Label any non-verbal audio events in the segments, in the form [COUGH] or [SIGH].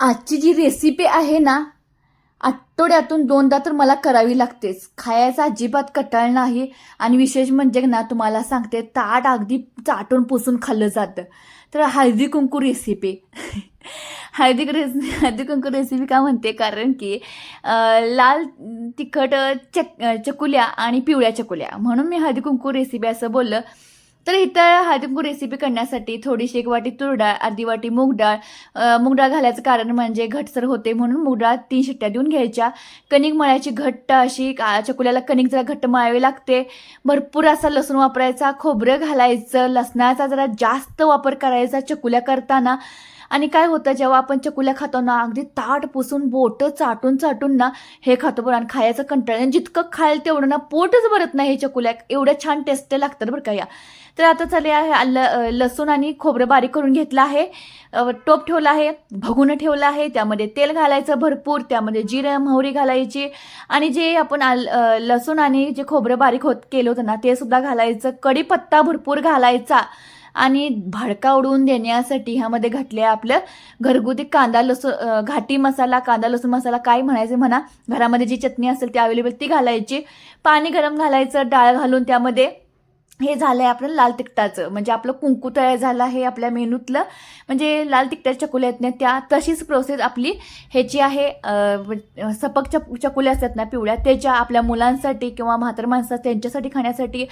आजची जी रेसिपी आहे ना आठवड्यातून दोनदा तर मला करावी लागतेच. खायचा अजिबात कटाळ नाही आणि विशेष म्हणजे ना तुम्हाला सांगते ताट अगदी चाटून पुसून खाल्लं जातं. तर हळदी कुंकू रेसिपी [LAUGHS] हळदी रेसि हळदी कुंकू रेसिपी का म्हणते? कारण की लाल तिखट चक चकुल्या आणि पिवळ्या चकुल्या. म्हणून मी हळदी कुंकू रेसिपी असं बोललं. तर इथं हळदीकुंकू रेसिपी करण्यासाठी थोडीशी एक वाटी तूर डाळ अर्धी वाटी मूग डाळ मूग डाळ घालायचं कारण म्हणजे घटसर होते म्हणून मूग डाळ तीन शिट्ट्या देऊन घ्यायच्या. कणिक मळायची घट्ट अशी चकुल्याला कणिक जरा घट्ट मळावी लागते. भरपूर असा लसूण वापरायचा खोबरं घालायचं लसणाचा जरा जास्त वापर करायचा चकुल्या करताना. आणि काय होतं जेव्हा आपण चकुल्या खातो ना अगदी ताट पुसून बोटं चाटून चाटून ना हे खातो बरं आणि खायचं कंटाळ. आणि जितकं खायला तेवढं ना पोटच भरत नाही हे चकुल्या. एवढ्या छान टेस्ट लागतात बरं का या. तर आता चालेल आहे ल लसूण आणि खोबरं बारीक करून घेतलं आहे. टोप ठेवला आहे भगून ठेवलं आहे त्यामध्ये तेल घालायचं भरपूर त्यामध्ये जिरं मोहरी घालायची. आणि जे आपण आल लसूण आणि जे खोबरं बारीक होत केलं होतं ना ते सुद्धा घालायचं. कढीपत्ता भरपूर घालायचा. आणि भडका उडवून देण्यासाठी ह्यामध्ये घातले आपलं घरगुती कांदा लसूण घाटी मसाला कांदा लसूण मसाला काय म्हणायचं म्हणा. घरामध्ये जी चटणी असेल ती अवेलेबल ती घालायची. पाणी गरम घालायचं डाळ घालून त्यामध्ये हे झालं आहे आपलं लाल तिखटाचं. म्हणजे आपलं कुंकू तयार झालं आहे आपल्या मेनूतलं. म्हणजे लाल तिखटाच्या चकुल्या आहेत ना त्या तशीच प्रोसेस आपली ह्याची आहे सपक चक चकुल्या असतात ना पिवळ्या त्याच्या आपल्या मुलांसाठी किंवा म्हातर माणसं त्यांच्यासाठी खाण्यासाठी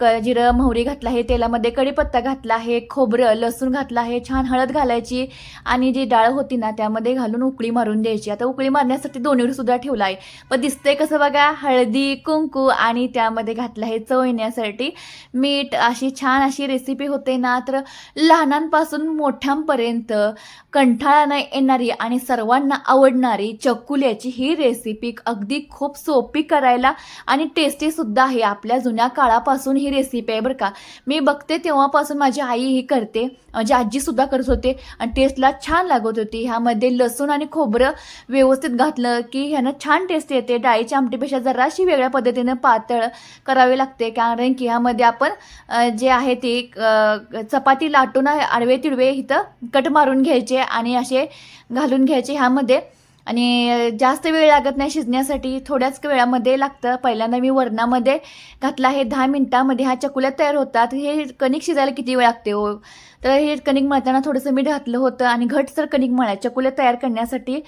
क जिरं मोहरी घातलं आहे तेलामध्ये कढीपत्ता घातला आहे खोबरं लसूण घातलं आहे छान हळद घालायची आणि जी डाळ होती ना त्यामध्ये घालून उकळी मारून द्यायची. आता उकळी मारण्यासाठी दोन्हीवर सुद्धा ठेवला आहे. पण दिसतंय कसं बघा हळदी कुंकू आणि त्यामध्ये घातलं आहे चव येण्यासाठी. मीठ अशी छान अशी रेसिपी होते ना तर लहानांपासून मोठ्यांपर्यंत कंठाळा नाही येणारी आणि सर्वांना आवडणारी चकुल्याची ही रेसिपी अगदी खूप सोपी करायला आणि टेस्टीसुद्धा आहे. आपल्या जुन्या काळापासून ही रेसिपी आहे बरं का. मी बघते तेव्हापासून माझी आई ही करते. माझी आजीसुद्धा करत होते आणि टेस्टला छान लागत होती. ह्यामध्ये लसूण आणि खोबरं व्यवस्थित घातलं की ह्यानं छान टेस्ट येते. डाळीच्या आमटीपेक्षा जराशी वेगळ्या पद्धतीनं पातळ करावे लागते. कारण की यामध्ये आपण जे आहे ते चपाती लाटून आडवे तिडवे इथं कट मारून घ्यायचे आणि असे घालून घ्यायचे ह्यामध्ये. आणि जास्त वेळ लागत नाही शिजण्यासाठी थोड्याच वेळामध्ये लागतं. पहिल्यांदा मी वरणामध्ये घातला आहे दहा मिनटामध्ये ह्या चकुल्या तयार होतात. हे कणिक शिजायला किती वेळ लागते हो? तर हे कणिक मळताना थोडंसं मीठ घातलं होतं आणि घटसर कणिक मळाय चकुल्या तयार करण्यासाठी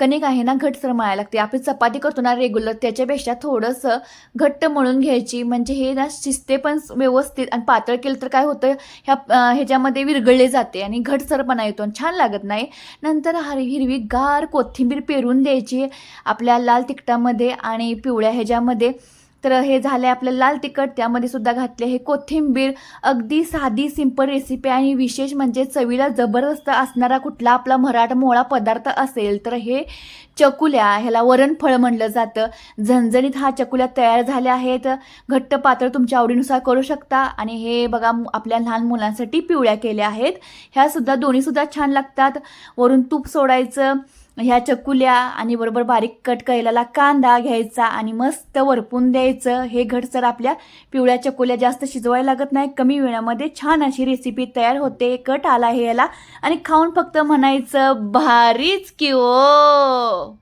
कणिक आहे ना घटसर मळायला लागते. आपण चपाती करतो ना रेग्युलर त्याच्यापेक्षा थोडंसं घट्ट मळून घ्यायची. म्हणजे हे ना शिस्ते पण व्यवस्थित आणि पातळ केलं तर काय होतं ह्या ह्याच्यामध्ये विरघळले जाते आणि घटसरपणा येतो आणि छान लागत नाही. नंतर हरी हिरवी गार कोथिंबीर पेरून द्यायची आपल्या लाल तिखटामध्ये आणि पिवळ्या ह्याच्यामध्ये. तर हे झाले आपलं लाल तिखट त्यामध्ये सुद्धा घातले हे कोथिंबीर. अगदी साधी सिंपल रेसिपी आणि विशेष म्हणजे चवीला जबरदस्त असणारा कुठला आपला मराठमोळा पदार्थ असेल तर हे चकुल्या ह्याला वरणफळ म्हणलं जातं. झणझणीत हा चकुल्या तयार झाल्या आहेत. घट्ट पातळ तुमच्या आवडीनुसार करू शकता आणि हे बघा आपल्या लहान मुलांसाठी पिवळ्या केल्या आहेत. ह्यासुद्धा दोन्हीसुद्धा छान लागतात. वरून तूप सोडायचं ह्या चकुल्या आणि बरोबर बारीक कट केलेला कांदा घ्यायचा आणि मस्त वरपून द्यायचं. हे घटसर आपल्या पिवळ्या चकुल्या जास्त शिजवायला लागत नाही. कमी वेळामध्ये छान अशी रेसिपी तयार होते. कट आला हे याला. आणि खाऊन फक्त म्हणायचं भारीच की ओ!